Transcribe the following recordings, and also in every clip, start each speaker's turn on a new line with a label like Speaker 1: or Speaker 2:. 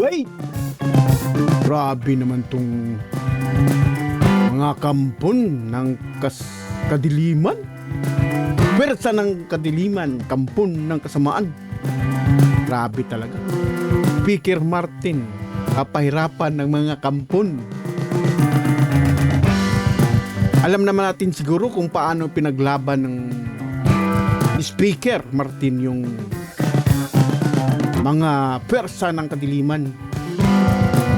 Speaker 1: Wait! Grabe naman tong mga kampon ng kas kadiliman. Pwersa ng kadiliman, kampon ng kasamaan. Grabe talaga. Speaker Martin, kapahirapan ng mga kampon. Alam naman natin siguro kung paano pinaglaban ng Speaker Martin yung mga pwersa ng kadiliman.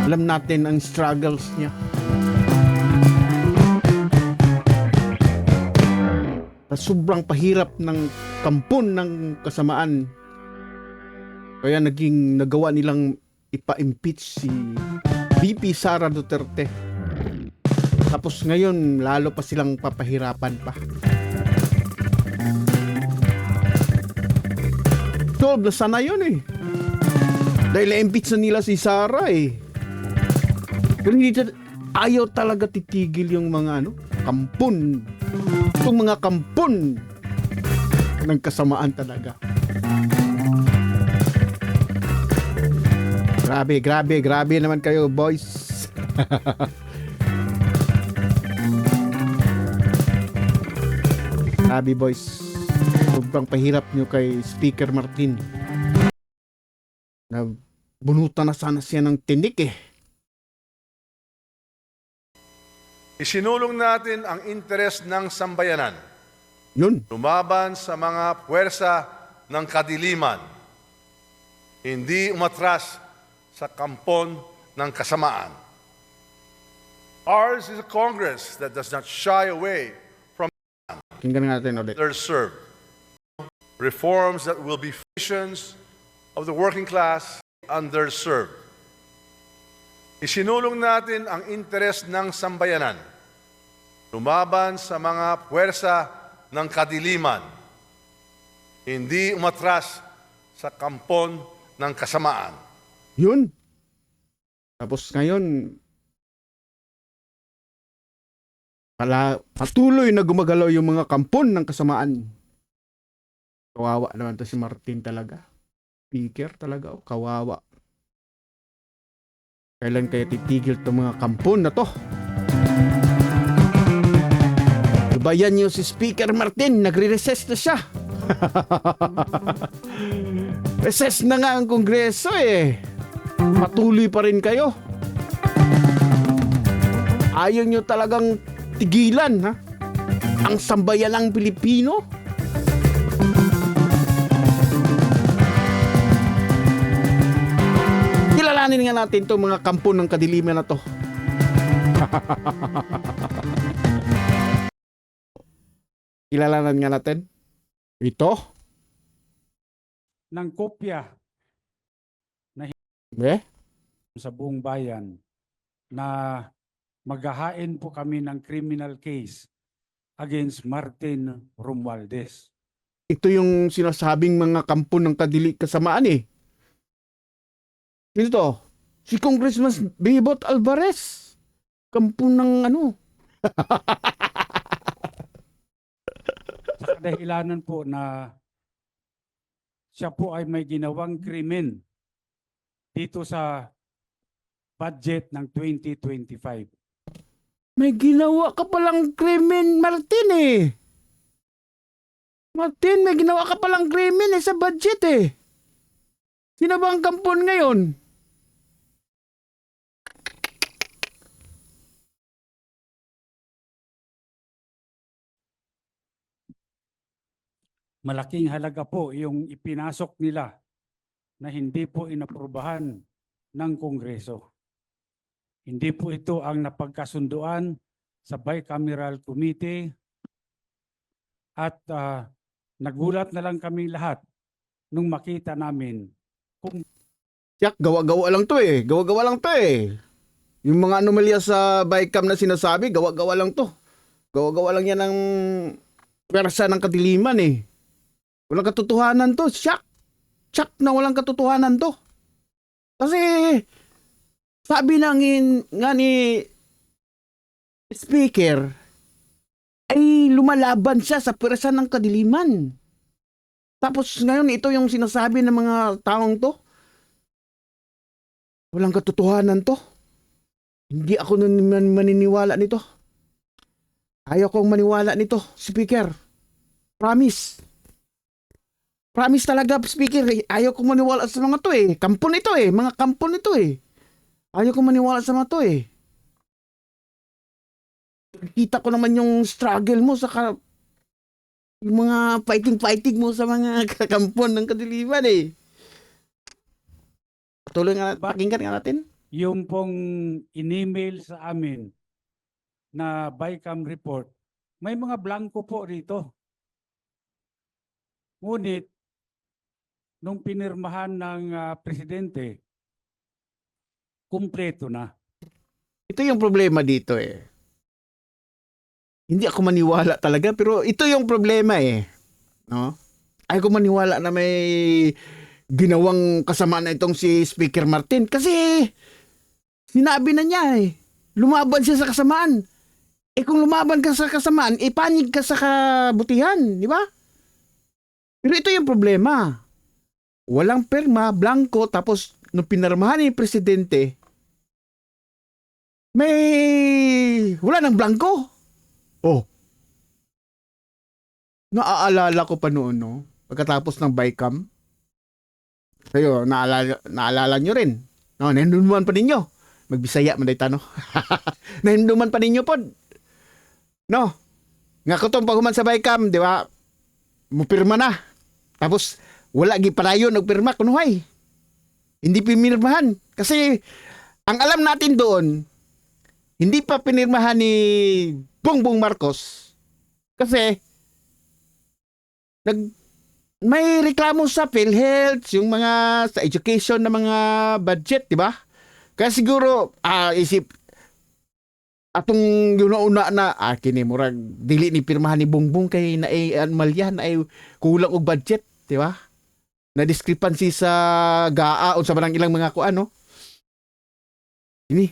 Speaker 1: Alam natin ang struggles niya. Sobrang pahirap ng kampon ng kasamaan. Kaya naging nagawa nilang ipa-impeach si VP Sara Duterte. Tapos ngayon, lalo pa silang papahirapan pa. Solve na sana yun eh. Dahil na-impeach na nila si Sara eh. Pero hindi ayaw talaga titigil yung mga ano, kampon. Itong mga kampon ng kasamaan talaga. Grabe, grabe, grabe naman kayo, boys. grabe, boys. Sobrang pahirap nyo kay Speaker Martin. Na bunutan na sana siya ng tinik eh.
Speaker 2: Isinulong natin ang interes ng sambayanan,
Speaker 1: Yun.
Speaker 2: lumaban sa mga puwersa ng kadiliman, hindi umatras sa kampon ng kasamaan. Ours is a Congress that does not shy away from
Speaker 1: Tingnan natin ulit.
Speaker 2: underserved. Reforms that will be visions of the working class underserved. Isinulong natin ang interes ng sambayanan, lumaban sa mga puwersa ng kadiliman, hindi umatras sa kampon ng kasamaan.
Speaker 1: Yun. Tapos ngayon, pala, patuloy na gumagalaw yung mga kampon ng kasamaan. Kawawa naman to si Martin talaga. Speaker talaga, oh, kawawa. Kailan kaya titigil to mga kampon na to? Bayan niyo si Speaker Martin, nagre-recess na siya. Recess na nga ang kongreso eh. Patuloy pa rin kayo. Ayaw nyo talagang tigilan ha? Ang sambayanang Pilipino. Kilalanin nga natin to mga kampo ng kadiliman na to. Kilalanan nga natin. Ito.
Speaker 3: ng kopya
Speaker 1: Eh?
Speaker 3: sa buong bayan na maghahain po kami ng criminal case against Martin Romualdez.
Speaker 1: ito yung sinasabing mga kampo ng kadili kasamaan eh. Sino to? Si Congressman Bebot Alvarez. Kampo ng ano.
Speaker 3: Sa dahilanan po na siya po ay may ginawang krimen dito sa budget ng 2025.
Speaker 1: May ginawa ka palang krimen, Martin eh. Martin, may ginawa ka palang krimen eh sa budget eh. Sino ba ang kampon ngayon?
Speaker 3: Malaking halaga po yung ipinasok nila na hindi po inaprubahan ng Kongreso. Hindi po ito ang napagkasunduan sa Bicameral Committee at ah, nagulat na lang kami lahat nung makita namin kung
Speaker 1: Yak, gawa-gawa lang to eh. Gawa-gawa lang to eh. Yung mga anomalya sa Bicam na sinasabi, gawa-gawa lang to. Gawa-gawa lang yan ng pwersa ng kadiliman eh. Walang katotohanan to. Siyak. Siyak na walang katotohanan to. Kasi, sabi na ngin, nga ni speaker, ay lumalaban siya sa pwersa ng kadiliman. Tapos ngayon, ito yung sinasabi ng mga taong to. Walang katotohanan to. Hindi ako man- maniniwala nito. Ayaw kong maniwala nito, speaker. Promise. Promise talaga, speaker. eh. Ayaw kong maniwala sa mga to eh. Kampon ito eh. Mga kampon ito eh. Ayaw kong maniwala sa mga to eh. Kita ko naman yung struggle mo sa ka- yung mga fighting-fighting mo sa mga kakampon ng kadiliman eh. Patuloy nga, pakinggan nga natin.
Speaker 3: Yung pong in-email sa amin na BICAM report, may mga blanco po rito. Ngunit, nung pinirmahan ng ah, presidente, kumpleto na.
Speaker 1: Ito yung problema dito eh. Hindi ako maniwala talaga pero ito yung problema eh. No? Ayaw ko maniwala na may ginawang kasama na itong si Speaker Martin kasi sinabi na niya eh. Lumaban siya sa kasamaan. Eh kung lumaban ka sa kasamaan, ipanig ka sa kabutihan, di ba? Pero ito yung problema. Walang perma, blanco, tapos nung pinarmahan ni Presidente, may wala nang blanco. Oh. Naaalala ko pa noon, no? Pagkatapos ng Bicam. Kayo, naalala, naalala nyo rin. No, nahinduman pa ninyo. Magbisaya man dayta, no? nahinduman pa ninyo pod. No? Nga ko tong pahuman sa Bicam, di ba? Mupirma na. Tapos, wala gi padayon og pirma. Hindi pimirmahan. Kasi, ang alam natin doon, hindi pa pinirmahan ni Bongbong Marcos kasi nag may reklamo sa PhilHealth, yung mga sa education na mga budget, di ba? Kaya siguro ah isip atong yun una na ah kini murag dili ni pirmahan ni Bongbong kay na ay malya na ay kulang og budget, di ba? Na discrepancy sa GAA unsa man ang ilang mga kuan? Ini.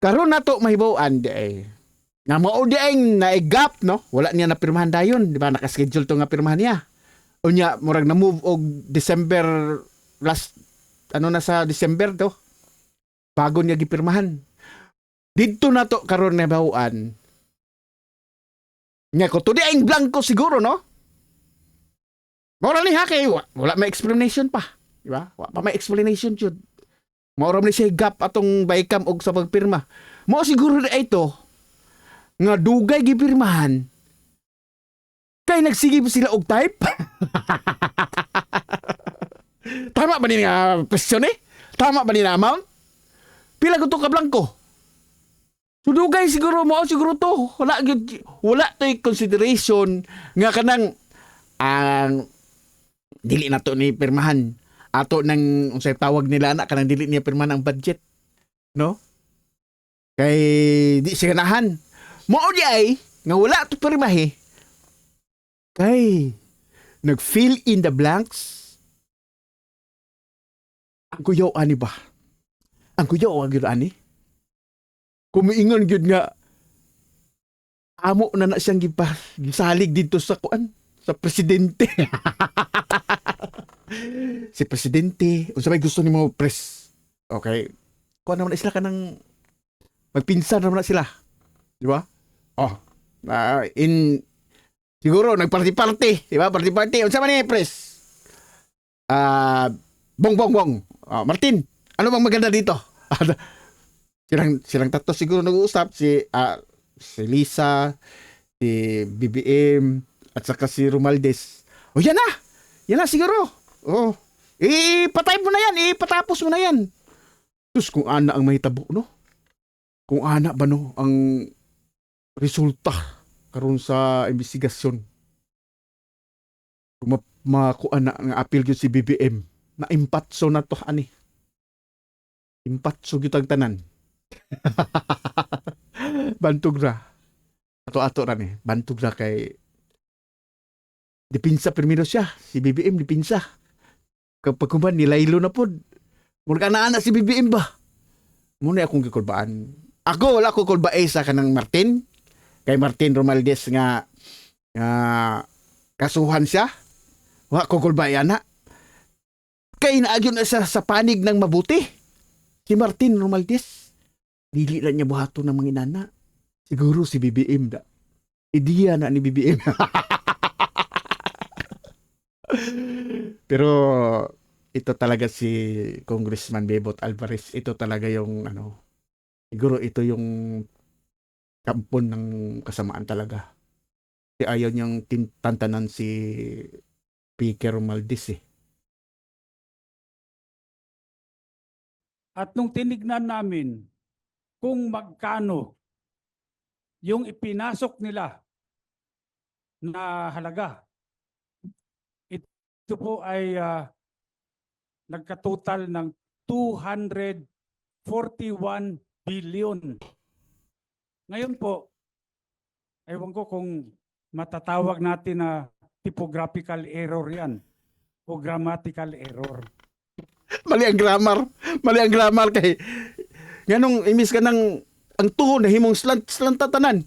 Speaker 1: Karon nato mahibaw-an di ay. Nga mao di ay naigap no? Wala niya na pirmahan dayon di ba? Naka-schedule to nga pirmahan niya. Unya murag na move og December last ano na sa December to? Bago niya gipirmahan. Didto na to karon na bawaan nga ko to di ay blanco siguro no Mora ni ha kay wa- wala may explanation pa di ba wa pa may explanation jud Mao ni siya gap atong Bicam og sa pagpirma. Mao siguro na ito nga dugay gipirmahan kay nagsigib sila og type. Tama ba ni nga question eh? Tama ba ni na amount? Pila ko to ka blanco? So dugay siguro mo siguro to. Wala wala to consideration nga kanang ang dili na to ni pirmahan. Ato nang unsay tawag nila na kanang dili niya pirma ng budget. No? Kay di siya ganahan. Mao di ay nga wala to pirmahe. Kay nag fill in the blanks. Ang kuyaw ani ba? Ang kuyaw ang gyud ani? Kumiingon gyud nga amo na na siyang gipa gisalig dito sa kuan sa presidente. Si presidente. Unsa may gusto nimo pres. Okay. Kuan naman na sila kanang magpinsan naman na sila. Di ba? Oh. Ah, in siguro nagparty-party. Di ba? Party-party. Unsa man ni pres? Ah bong bong bong. Ah, Martin ano bang maganda dito? Silang silang tatlo siguro nag-uusap. Si ah, si Lisa si BBM at saka si Romaldes oh yan na yan na siguro Oh. Ipatay mo na yan. Ipatapos mo na yan. Diyos, kung ana ang mahitabo, no? Kung ana ba, no? Ang resulta karon sa investigasyon. Kung ma makuha na ang appeal yun si BBM, na impatso na to, ani. Impatso yun tanan. Bantog ra. Ato-ato ra ni. Bantog ra kay Dipinsa primero siya. Si BBM, dipinsa kapag kuman nilaylo na pod. Mura ka na anak si BBM ba? Muna akong gikulbaan. Ako wala ko kulbae sa kanang Martin. Kay Martin Romaldes nga nga kasuhan siya. Wa ko kulbae ana. Kay naagyon na siya sa panig ng mabuti. Si Martin Romaldes, dili na niya buhato ng mga inana. Siguro si BBM da. Ideya na ni BBM. Pero ito talaga si Congressman Bebot Alvarez. Ito talaga yung ano, siguro ito yung kampon ng kasamaan talaga. Kasi ayaw niyang tintantanan si Speaker Romaldes eh.
Speaker 3: At nung tinignan namin kung magkano yung ipinasok nila na halaga, ito po ay ah, nagkatotal ng 241 billion. Ngayon po, ewan ko kung matatawag natin na typographical error yan o grammatical error.
Speaker 1: Mali ang grammar. Mali ang grammar kay nganong imis ka ng ang tuho na himong slant slant tatanan.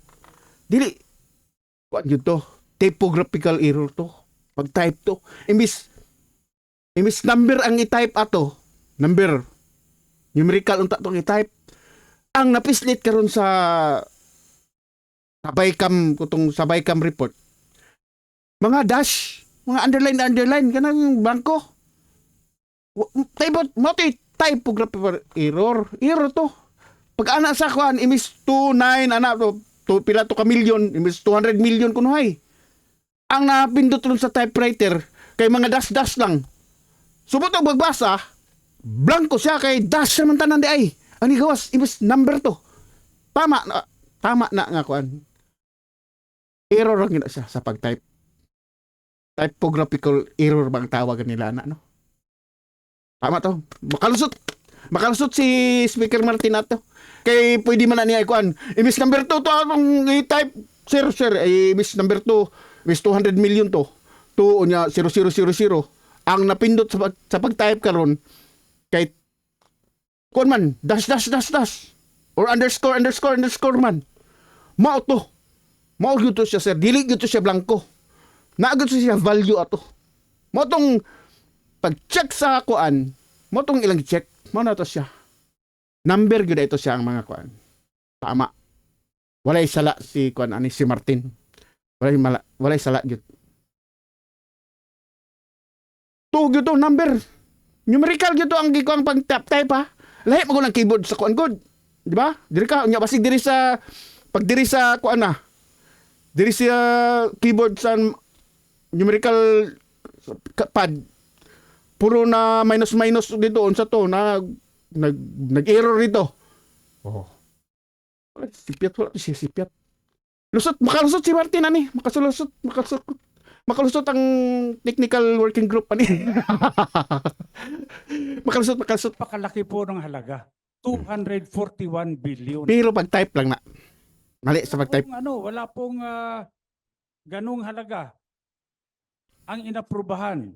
Speaker 1: Dili kuan yun to. Typographical error to. Pag type to. Imbis imbis number ang i-type ato. Number. Numerical unta to i-type. Ang napislit karon sa sabay cam kutong sabay cam report. Mga dash, mga underline underline kanang bangko. Type mo ti typographical error. Error to. Pag ana sa kuan imis 29 ana to, to pila to ka million imis 200 million kunuhay. Ang napindot ron sa typewriter kay mga dash dash lang. Subot ang magbasa, blanco siya kay dash naman tanan di ay. Ani gawas imis number to. Tama na tama na nga kuan. Error lang siya sa pag-type. Typographical error bang tawagan nila na no? Tama to. Makalusot. Makalusot si Speaker Martin ato. Kay pwede man na niya ikuan. Imis number 2 to anong i-type. Sir, sir. Imis number 2. Imis 200 million to. 2 unya 0000. Ang napindot sa, sa pag-type karon kay kuan man dash dash dash dash or underscore underscore underscore man. Mao to. Mao gyud to siya sir. Dili gyud to siya blanco. Naagad siya value ato. Mo tong pag-check sa kuan, mo tong ilang check, mo na to siya. Number gyud ito siya ang mga kuan. Tama. Walay sala si kuan ani si Martin. Walay mala, walay sala gyud. To gyud to number. Numerical gyud to ang gikuang pag tap type ha. Lahi mo ng keyboard sa kuan good. Di ba? Diri ka nya basig diri sa pag diri sa kuan na. Diri sa keyboard sa numerical pad puro na minus minus dito unsa to na nag nag-error dito. Oh. Sipiat wala to siya sipiat. Lusot, makalusot si Martin ani, makalusot, makalusot. Makalusot ang technical working group ani. makalusot, makalusot.
Speaker 3: Pakalaki po ng halaga. 241 billion.
Speaker 1: Pero pag type lang na. Mali sa pag type.
Speaker 3: Kung ano, wala pong ah, ganung halaga ang inaprubahan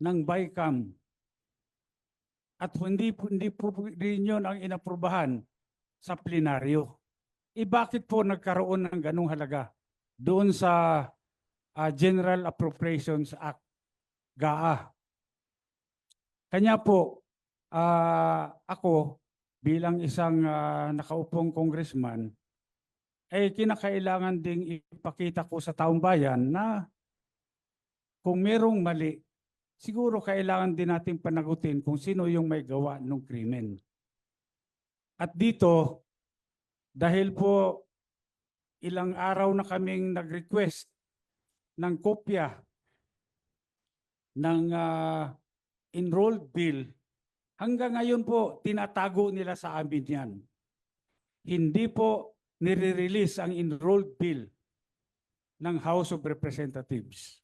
Speaker 3: ng BICAM at hindi hindi po rin yun ang inaprubahan sa plenaryo. E bakit po nagkaroon ng ganung halaga doon sa ah, General Appropriations Act, GAA? Kanya po, ah, ako bilang isang ah, nakaupong congressman, ay kinakailangan ding ipakita ko sa taong bayan na kung merong mali, siguro kailangan din natin panagutin kung sino yung may gawa ng krimen. At dito, dahil po ilang araw na kaming nag-request ng kopya ng ah, enrolled bill Hanggang ngayon po, tinatago nila sa amin yan. Hindi po nire-release ang enrolled bill ng House of Representatives.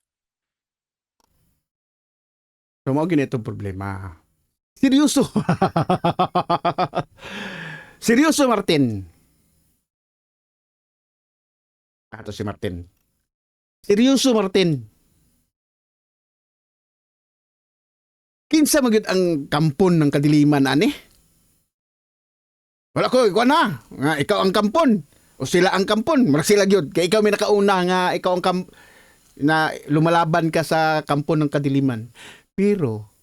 Speaker 1: So, mo ganito problema. Seryoso. Seryoso, Martin. Ato si Martin. Seryoso, Martin. Kinsa magid ang kampon ng kadiliman ani? Wala ko, ikaw na. Nga, ikaw ang kampon. O sila ang kampon. Mara sila gyud. Kay ikaw may nakauna nga ikaw ang kam na lumalaban ka sa kampon ng kadiliman. Pero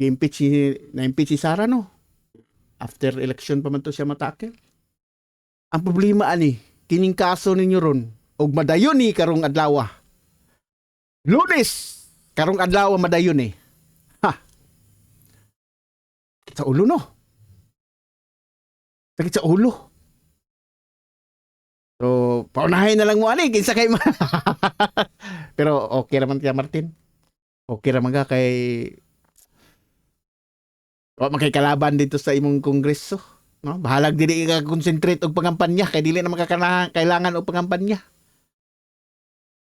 Speaker 1: Gi-impeach si, na-impeach si Sara, no? After election pa man to siya matake. Ang problema ani, kining kaso ninyo ron, og madayon ni karong adlaw. Lunes, karong adlaw madayon eh. Ha. Sa ulo no. Sakit sa ulo. So, paunahin na lang mo ani kinsa kay ma. Pero okay raman kaya Martin. Okay raman ka kay Wa man kay kalaban dito sa imong kongreso. No? Bahalag dili ka concentrate og pangampanya kay dili na makakana kailangan og pangampanya.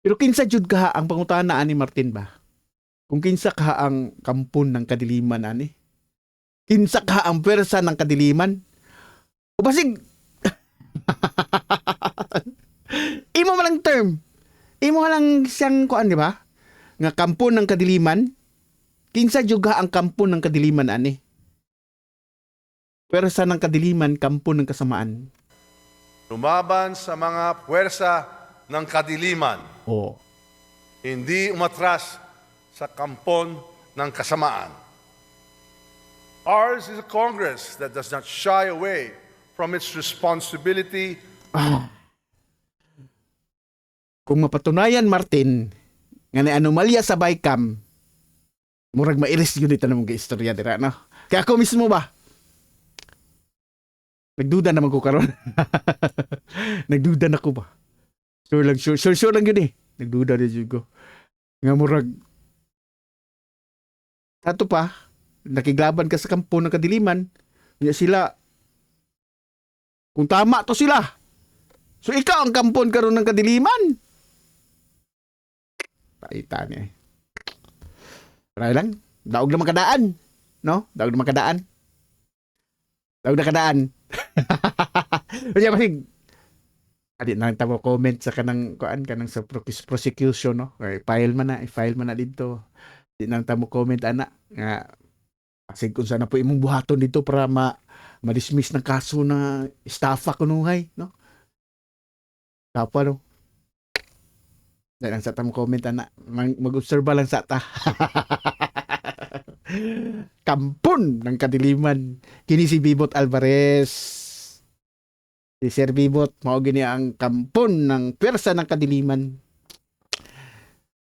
Speaker 1: Pero kinsa jud ka ang pangutana ani Martin ba? Kung kinsa ka ang kampon ng kadiliman ani? Kinsa ka ang pwersa ng kadiliman? O basig Imo man lang term. Imo lang siyang kuan di ba? Nga kampon ng kadiliman. Kinsa jud ka ang kampon ng kadiliman ani? Pwersa ng kadiliman, kampon ng kasamaan.
Speaker 2: Lumaban sa mga puwersa ng kadiliman,
Speaker 1: Oo.
Speaker 2: hindi umatras sa kampon ng kasamaan. Ours is a Congress that does not shy away from its responsibility
Speaker 1: Kung mapatunayan, Martin, nga na anomalya sa Bicam, murag mairis yun dito namang istorya dira, no? Kaya ako mismo ba? Nagduda naman ko karon. Nagduda na ko ba? Sure lang, sure, sure, sure lang yun eh. Nagduda na yun ko. Nga murag, Ato pa, nakiglaban ka sa kampo ng kadiliman, niya sila, kung tama to sila, so ikaw ang kampon karon ng kadiliman. Paita niya eh. Try lang. Daog na makadaan. No? Daog na makadaan. Daog na kadaan. Kaya masig, Adi na tamo comment sa kanang kuan kanang sa prosecution no. Okay, file man na, i-file man na dito. Di nang tamo comment ana nga asig kung sana po imong buhaton dito para ma ma-dismiss ng kaso na estafa kunuhay, no? Tapa no. Dahil lang sa tamo comment ana, Mag- mag-obserba lang sa ta. Kampon ng kadiliman. Kini si Bibot Alvarez. Si Sir Bibot, mao gini ang kampon ng pwersa ng kadiliman.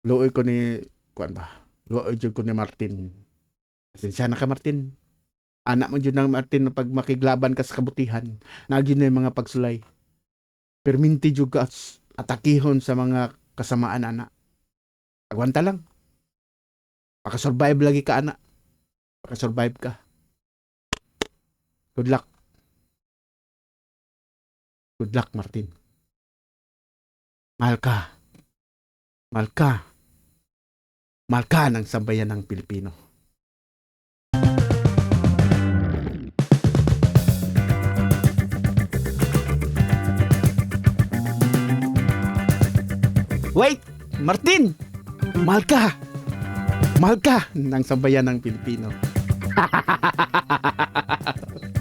Speaker 1: Luoy ko ni kuan ba? Luoy jud ko ni Martin. Pasensya na ka Martin. Anak mo jud ng Martin pag makiglaban ka sa kabutihan. Nagyo na yung mga pagsulay. Perminti jud ka atakihon sa mga kasamaan anak. Agwanta lang. Makasurvive lagi ka anak. Makasurvive ka. Good luck. Good luck, Martin. Mahal ka. Mahal ka. Mahal ka ng sambayan ng Pilipino. Wait! Martin! Mahal ka! Mahal ka ng sambayan ng Pilipino.